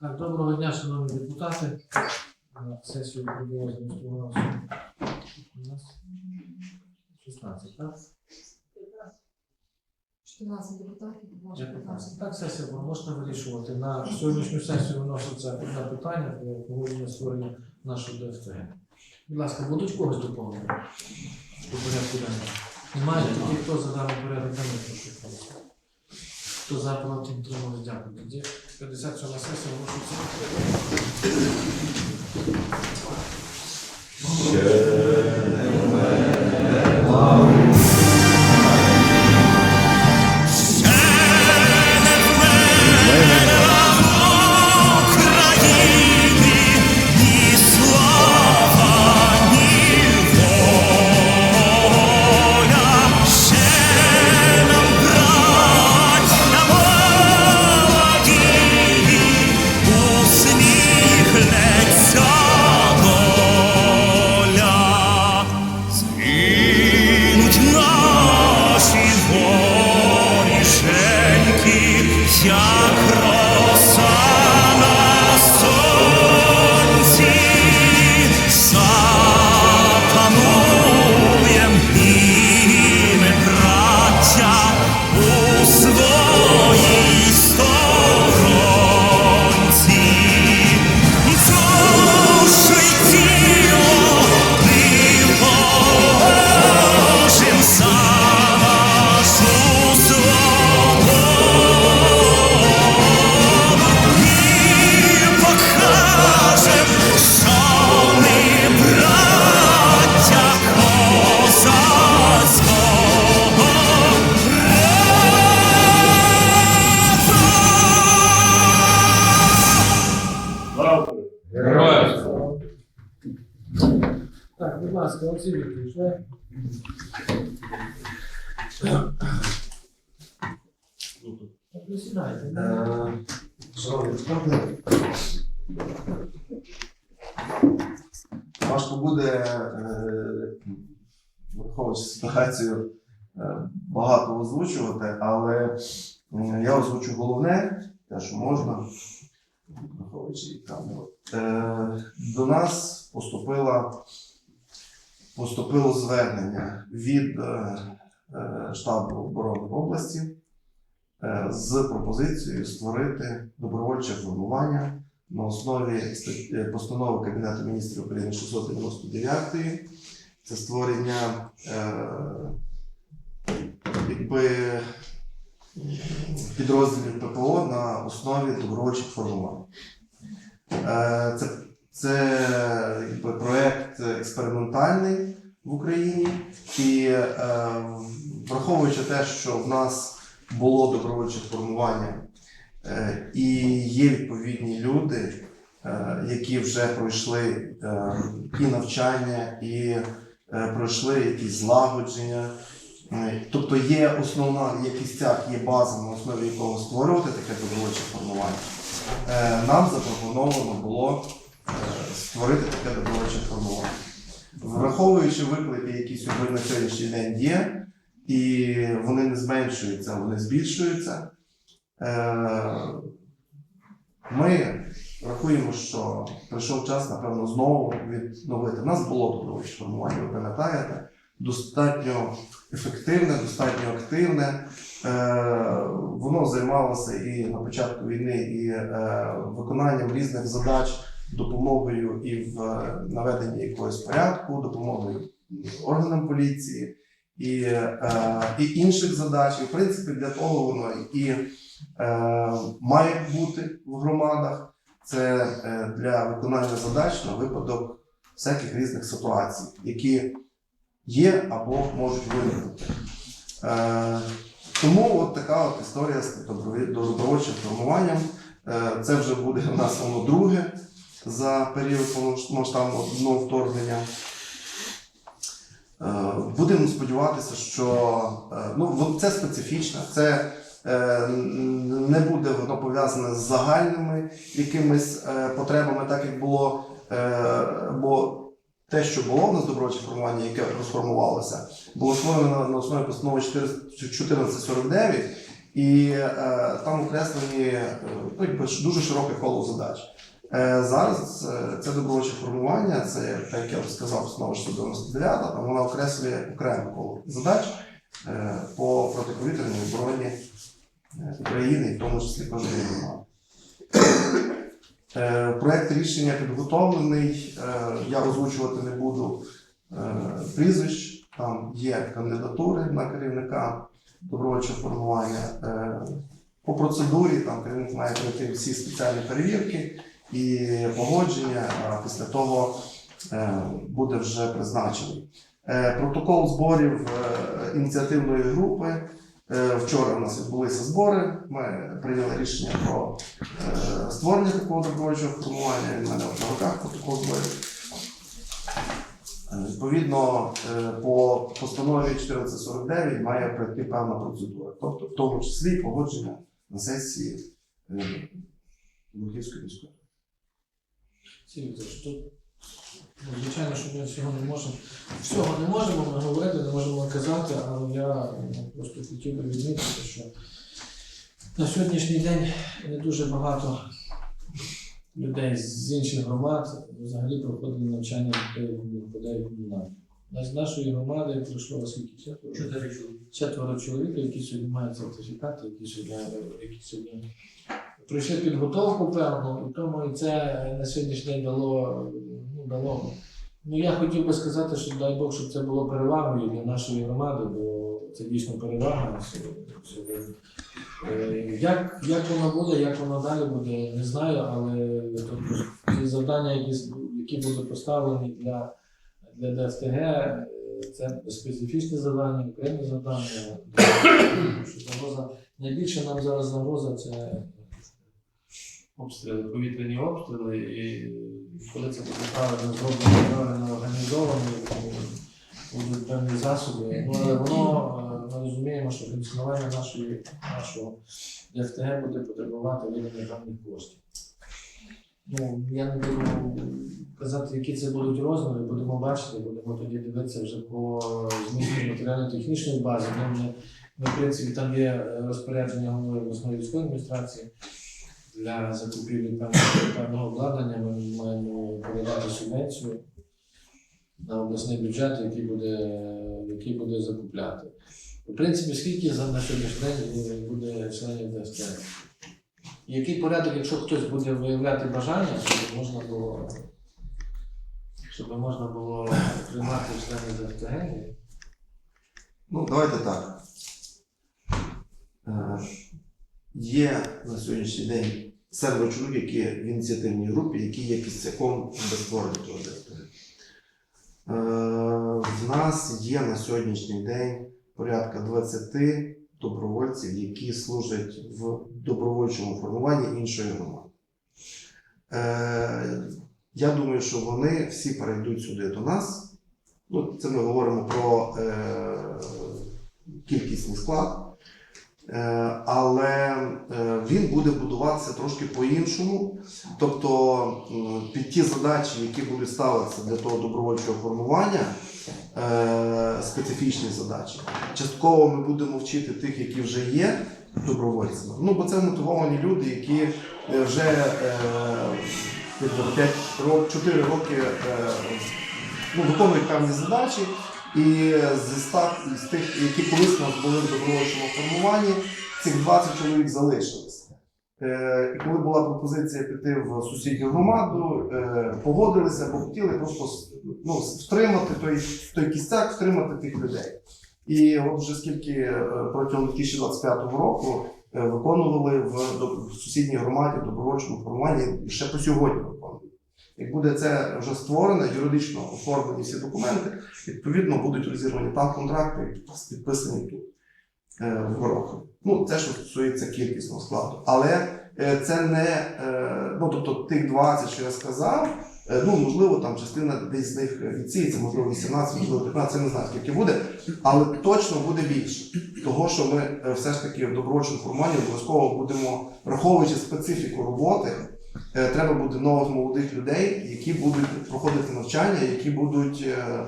Так, доброго дня, шановні депутати. Сесію відбулося у нас 16, так? 14 депутатів, може 15. 15. Так, сесія можна вирішувати. На сьогоднішню сесію виноситься одне питання про погодження створення нашого ДФТГ. Будь ласка, будуть когось доповнення? До порядку денного? Немає? Тоді хто за даний порядок денний, прошу голосувати. Хто за проти утримались, дякую. Тоді 57 сесія оголошується. Ні будь ласка, Олексій Вікторович, ви? Так, ви. Е, Шановні важко буде, е, враховуючи ситуацію, е, багато озвучувати, але я озвучу головне, те, що можна, враховуючи там. Е, До нас поступила, поступило звернення від е, е, штабу оборони області е, з пропозицією створити добровольче формування на основі постанови Кабінету міністрів України 699. Це створення якби, підрозділів ППО на основі добровольчих формувань. Це, це проєкт експериментальний в Україні, і е, враховуючи те, що в нас було добровольче формування, е, і є відповідні люди, е, які вже пройшли е, і навчання, і е, пройшли якісь злагодження. Е, Тобто є основна, є кістяк, є база, на основі якого створювати таке добровольче формування. Е, Нам запропоновано було створити таке добровольче формування. Враховуючи виклики, які сьогодні на сьогоднішній день є, і вони не зменшуються, вони збільшуються. Е, Ми рахуємо, що прийшов час, напевно, знову відновити. У нас було добровольче формування, ви пам'ятаєте, достатньо ефективне, достатньо активне. Е, Воно займалося і на початку війни, і е, виконанням різних задач, допомогою і в е, наведенні якогось порядку, допомогою органам поліції і, е, і інших задач. І, в принципі, для того воно і е, має бути в громадах. Це для виконання задач на випадок всяких різних ситуацій, які є або можуть виникнути. Тому от така от історія з добровольчим формуванням. Це вже буде в нас воно друге за період повномасштабного вторгнення. Е, Будемо сподіватися, що е, ну, це специфічне, це е, не буде воно пов'язане з загальними якимись потребами, так як було. Бо те, що було в нас добровольче формування, яке розформувалося, було створено на, основі постанови 1449, І е, там окреслені е, ну, дуже широке коло задач. Е, зараз е, це добровольче формування, це, так як я вже сказав, знову ж 199, там вона окреслює окреме коло задач е, по протиповітряній обороні України, в тому числі кожної громади. Проект рішення підготовлений. Я озвучувати не буду прізвищ. Там є кандидатури на керівника добровольчого формування. По процедурі там керівник має пройти всі спеціальні перевірки і погодження, а після того е, буде вже призначений. Е, Протокол зборів е, ініціативної групи. Е, Вчора у нас відбулися збори. Ми прийняли рішення про е, створення такого добровольчого формування. Він в мене на руках протокол зборів. Е, Відповідно, е, по постанові 1449 має пройти певна процедура, тобто в тому числі погодження на сесії е, Лугівської міської. Тут, ну, звичайно, що ми всього не можемо. Всього не можемо ми говорити, не можемо казати, але я ну, просто хотів би відмітити, що на сьогоднішній день не дуже багато людей з інших громад взагалі проходили навчання по деякому напрямку. З нашої громади пройшло оскільки четверо чоловік, які сьогодні мають сертифікати, які сьогодні, які сьогодні пройшли підготовку певну, і тому і це на сьогоднішній день дало, ну, дало. Ну я хотів би сказати, що дай Бог, щоб це було перевагою для нашої громади, бо це дійсно перевага. Е, Як, як воно буде, як воно далі буде, не знаю, але тобто, ці завдання, які, які будуть поставлені для, для ДФТГ, е, це специфічні завдання, окремі завдання. Найбільше нам зараз загроза це обстріли, повітряні обстріли, і коли це буде правильно зроблено, правильно організовано, будуть певні засоби. Ну, але воно е, ми розуміємо, що функціонування нашої, нашого ДФТГ буде потребувати виділення певних коштів. Ну, я не буду казати, які це будуть розміри, будемо бачити, будемо тоді дивитися вже по змісту матеріально-технічної бази. Ми, ми, в принципі, там є е, розпорядження голови обласної військової адміністрації для закупівлі певного, обладнання. Ми маємо передати субвенцію на обласний бюджет, який буде, який буде закупляти. В принципі, скільки за на сьогоднішній день буде членів ДСТ? Який порядок, якщо хтось буде виявляти бажання, щоб можна було, щоб можна було приймати членів ДФТГ? Ну, давайте так. Е, Є на сьогоднішній день серед чоловік, які в ініціативній групі, які є кістяком для створення цього директора. В нас є на сьогоднішній день порядка 20 добровольців, які служать в добровольчому формуванні іншої громади. Е, Я думаю, що вони всі перейдуть сюди до нас. Ну, це ми говоримо про е, кількісний склад. Е, але е, він буде будуватися трошки по-іншому. Тобто під ті задачі, які будуть ставитися для того добровольчого формування, е, специфічні задачі. Частково ми будемо вчити тих, які вже є добровольцями. Ну, бо це мотивовані люди, які е, вже е, 5 років, 4 роки е, ну, виконують певні задачі. І зі ста з тих, які колись у нас були в добровольчому формуванні, цих 20 чоловік залишилися. Е, і коли була пропозиція піти в сусідню громаду, е, погодилися, бо хотіли просто ну, втримати той, той кістяк, втримати тих людей. І от вже скільки е, протягом 2025 року е, виконували в, в сусідній громаді добровольчому формуванні ще по сьогодні. Як буде це вже створено, юридично оформлені всі документи, відповідно будуть розірвані там контракти підписані тут е, в Горохові. Ну, це що стосується кількісного складу. Але е, це не е, ну тобто тих 20, що я сказав. Ну, можливо, там частина десь з них відсіється, можливо, 18, можливо, 15, я не знаю, скільки буде, але точно буде більше. Того, що ми все ж таки в добровольчому формуванні обов'язково будемо, враховуючи специфіку роботи, треба буде нових молодих людей, які будуть проходити навчання, які будуть е,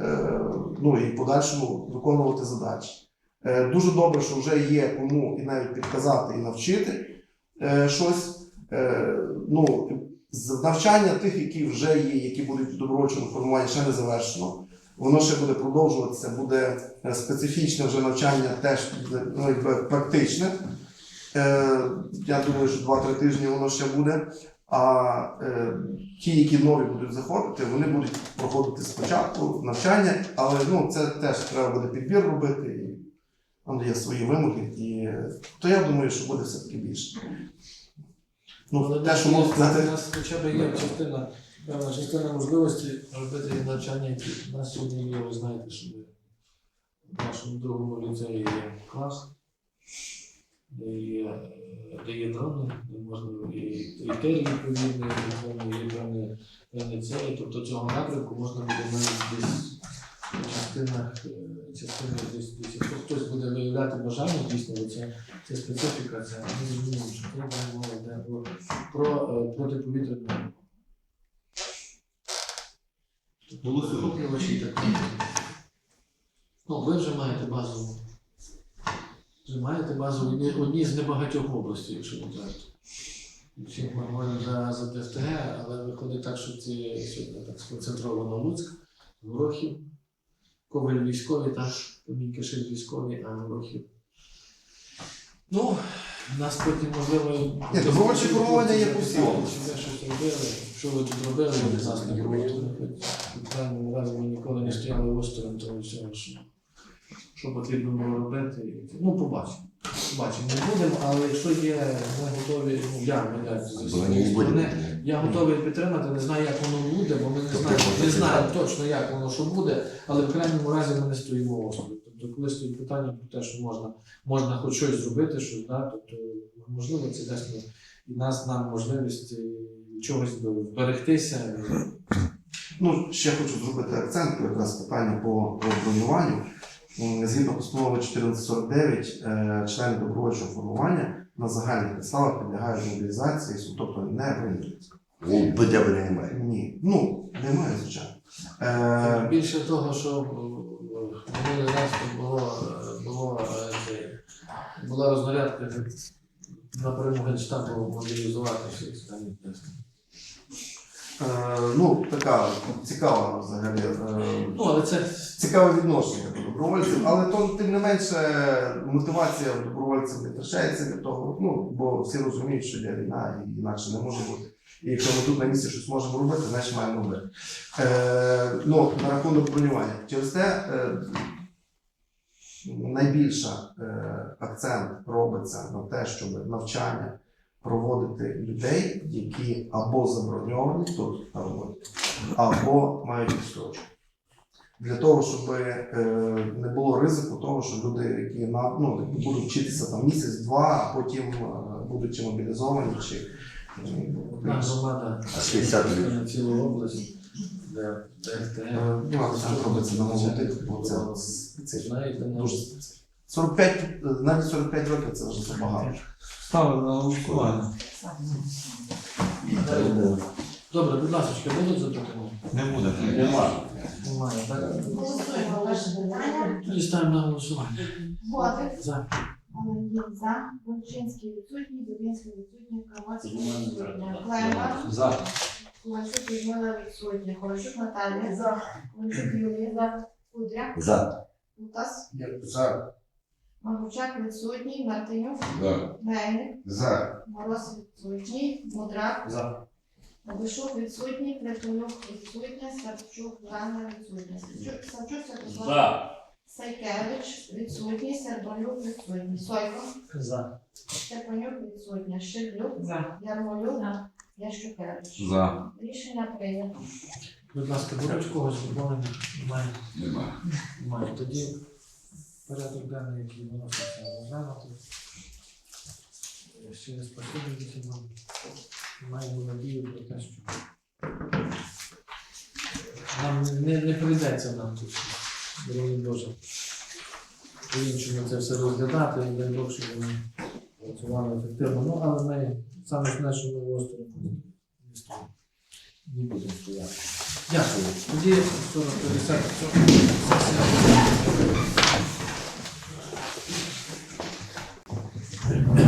е, ну, і подальшому виконувати задачі. Е, Дуже добре, що вже є кому і навіть підказати і навчити е, щось. Е, Ну, навчання тих, які вже є, які будуть в добровольчому формуванні, ще не завершено. Воно ще буде продовжуватися, буде е, специфічне вже навчання, теж ну, практичне. Е, Я думаю, що 2-3 тижні воно ще буде. А е, ті, які нові будуть заходити, вони будуть проходити спочатку навчання, але ну, це теж треба буде підбір робити. І там є свої вимоги. І, е, то я думаю, що буде все-таки більше. Ну, Але те, що є- можу У нас хоча б є частина, певна частина можливості робити навчання, які у нас сьогодні є, ви знаєте, що в нашому другому ліцеї є клас, де є, де є дрони, де можна і критерії відповідні, і певні, певні цілі. Тобто цього напрямку можна буде навіть десь в частинах, е, частинах десь, десь, якщо хтось буде виявляти бажання, дійсно, бо це, це специфіка, це ми розуміємо, що треба мова йде про про е, протиповітряну і таке. Ну, ви вже маєте базову. Вже маєте базу в одній, одній з небагатьох областей, якщо не так. Всі ми говоримо за, за ДФТГ, але виходить так, що ці сьогодні так сконцентровано Луцьк, Горохів, Коваль військові, так, Помінькашин військові, а Горохів. Ну, у нас потім можливо. Ні, добровольчі формування є по всій Чи ви щось робили? Що ви тут робили? Будь ласка, проводили. В крайньому разі ми ніколи не стояли осторонь того всього, що, що потрібно було робити. Ну, побачимо. Побачимо, не будемо, але якщо є, ми готові, ну я мене зі своєї я готовий підтримати, не знаю, як воно буде, бо ми не знаємо, не знаємо точно, як воно що буде, але в крайньому разі ми не стоїмо осторонь. Тобто, коли стоїть питання про те, що можна, можна хоч щось зробити, щось, да, тобто, можливо, це дасть нам- і нас нам можливість е, чогось вберегтися. Ну, ще хочу зробити акцент якраз питання по, по бронюванню. М, Згідно постанови 1449, е, члени добровольчого формування на загальних підставах підлягають мобілізації, тобто не. У БДБ немає. Ні, ну немає, звичайно. Е, Більше того, що е, минулий раз було, було е, була рознарядка на перемогу Генштабу мобілізувати всіх е, ну, така цікава взагалі. Е, Ну, але це цікаве відношення до добровольців, але то тим не менше мотивація добровольців не втрачається від того, ну бо всі розуміють, що йде війна і інакше не може бути. І якщо ми тут на місці щось можемо робити, значить маємо робити. Е, ну, на рахунок бронювання. Через те е, найбільше е, акцент робиться на те, щоб навчання проводити людей, які або заброньовані тут на роботі, або мають відстрочку для того, щоб е, не було ризику того, що люди, які на ну будуть вчитися там місяць-два, а потім е, будуть чи мобілізовані, чи е, одна громада А 60 людей. на цілу область, де ДФТ. е, ну, а це робиться на молодих, бо це. Ну, Дуже специфіка. 45, е, навіть 45 років це вже забагато. Ставлю на голосування. Добре, будь ласка, будуть запитання? Не буде. Нема. Немає, так? Голосуємо перше питання. Тоді ставимо на голосування. Ботик, За. За, Бончинський відсутній, Дубінський відсутній, Крамоцький відсутня, Клема, За. Ковальчук Людмила відсутня, Ковальчук Наталія за, Ковальчук Юлія за, Кудря, За. Лутас, За. Магучак відсутній, Мартинюк, За. Мельник, За. Мороз відсутній, Мудрак, За. Абишук відсутній, Притулюк відсутня, Савчук Ганна відсутня. Савчук, Савчук Святослав. За. Сайкевич відсутній, Сербалюк відсутній. Сойко, За. Степанюк відсутня, Шиблюк, За. Ярмолюк, Ящукевич. За. Рішення прийнято. Будь ласка, будуть в когось доповнення? Немає. Нема. Немає. Тоді порядок денний, який виноситься розглянути. Раз спасибі вам. Маємо надію про те, що нам не, не прийдеться нам тут, дорогі Боже, по-іншому це все розглядати, і дай Бог, щоб вони працювали ефективно. Ну, але ми саме з нашого острова не будемо стояти. Дякую. Тоді 40 50 сесія. Thank you.